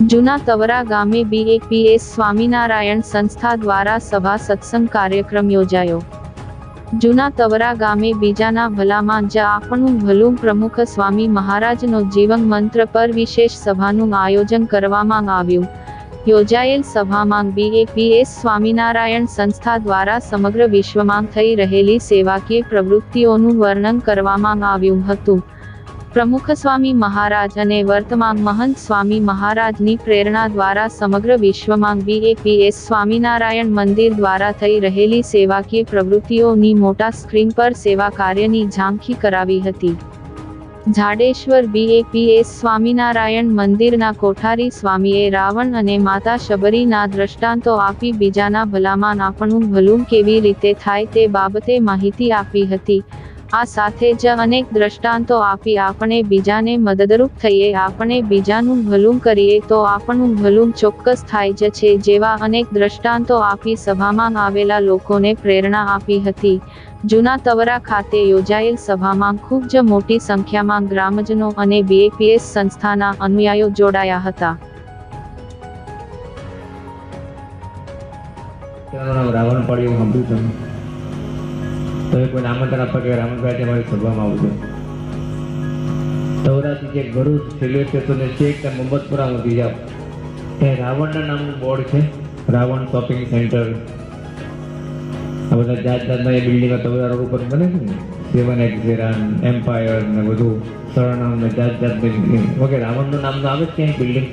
જૂના તવરા ગામે બીએપીએસ સ્વામિનારાયણ સંસ્થા દ્વારા સભા સત્સંગ કાર્યક્રમ યોજાયો. જૂના તવરા ગામે બીજાના ભલામાં જ આપણું ભલું પ્રમુખ સ્વામી મહારાજનો જીવન મંત્ર પર વિશેષ સભાનું આયોજન કરવામાં આવ્યું. યોજાયેલ સભામાં બીએપીએસ સ્વામિનારાયણ સંસ્થા દ્વારા સમગ્ર વિશ્વમાં થઈ રહેલી સેવાકીય પ્રવૃત્તિઓનું વર્ણન કરવામાં આવ્યું હતું. પ્રમુખ સ્વામી મહારાજ અને વર્તમાન મહંત સ્વામી મહારાજની પ્રેરણા દ્વારા સમગ્ર વિશ્વમાં બીએપીએસ સ્વામિનારાયણ મંદિર દ્વારા થઈ રહેલી સેવાકીય પ્રવૃત્તિઓની મોટા સ્ક્રીન પર સેવા કાર્યની ઝાંખી કરાવી હતી. જાડેશ્વર બીએપીએસ સ્વામિનારાયણ મંદિરના કોઠારી સ્વામીએ રાવણ અને માતા શબરીના દ્રષ્ટાંતો આપી બીજાના ભલામાં આપણું ભલું કેવી રીતે થાય તે બાબતે માહિતી આપી હતી. આ સાથે જ અનેક દ્રષ્ટાંતો આપી આપણે બીજાને મદદરૂપ થઈએ, આપણે બીજાનું ભલું કરીએ તો આપણું ભલું ચોક્કસ થાય જ છે જેવા અનેક દ્રષ્ટાંતો આપી સભામાં આવેલા લોકોને પ્રેરણા આપી હતી. જૂના તવરા ખાતે યોજાયેલ સભામાં ખૂબ જ મોટી સંખ્યામાં ગ્રામજનો અને બીએપીએસ સંસ્થાના અનુયાયીઓ જોડાયા હતા. રાવણ પડ્યું, સાંભળ્યું એ કોઈને આમંત્રણ આપવા કે રાવણભાઈ તમારી સભામાં આવજો. સૌરાષ્ટ્ર જે ભરૂચ રેલવે સ્ટેશને છે ત્યાં મોહમ્મદપુરા સુધી જાઓ ત્યાં રાવણના નામનું બોર્ડ છે, રાવણ શોપિંગ સેન્ટર. આ બધા જાત જાતના એ બિલ્ડિંગો તવરા રોડ ઉપર બને છે ને? સેવન એક્ઝેરાન એમ્પાયર ને બધું સરનામ ને જાત જાત બિલ્ડિંગ. વગેરે રાવણનું નામ તો આવે જ ક્યાંય building?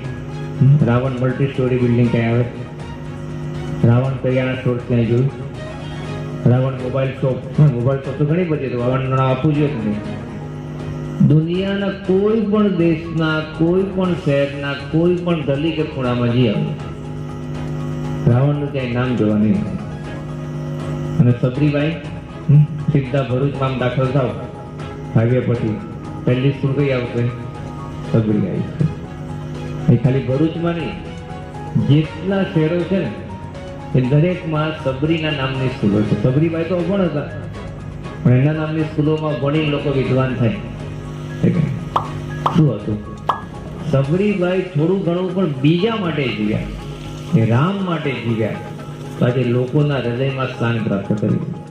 Ravan multi storey building ક્યાંય આવે? રાવણ કરિયાણા સ્ટોર ત્યાં જોયું? Ravan mobile shop. Mobile shop તો ઘણી બધી રાવણ આપું જોઈએ નહીં દુનિયાના કોઈ પણ દેશના, કોઈ પણ શહેરના, કોઈ પણ ગલી કે ખૂણામાં જઈ આવો. રાવણનું ક્યાંય નામ જોવા નહીં અને સબરીબાઈ સીધા ભરૂચમાં દાખલ થાવ હાઈવે પરથી. પહેલી સ્કૂલ કઈ આવશે સબરીબાઈ. એ ખાલી ભરૂચમાં નહીં, જેટલા શહેરો છે ને એ દરેકમાં સબરીના નામની સ્કૂલો છે. સબરીભાઈ તો અભણ હતા. પણ એના નામની સ્કૂલોમાં ભણી લોકો વિદ્વાન થાય. શું હતું? સબરીબાઈ થોડું ઘણું પણ બીજા માટે જીવ્યા. એ રામ માટે જીવ્યા. આજે લોકોના હૃદયમાં સ્થાન પ્રાપ્ત કર્યું.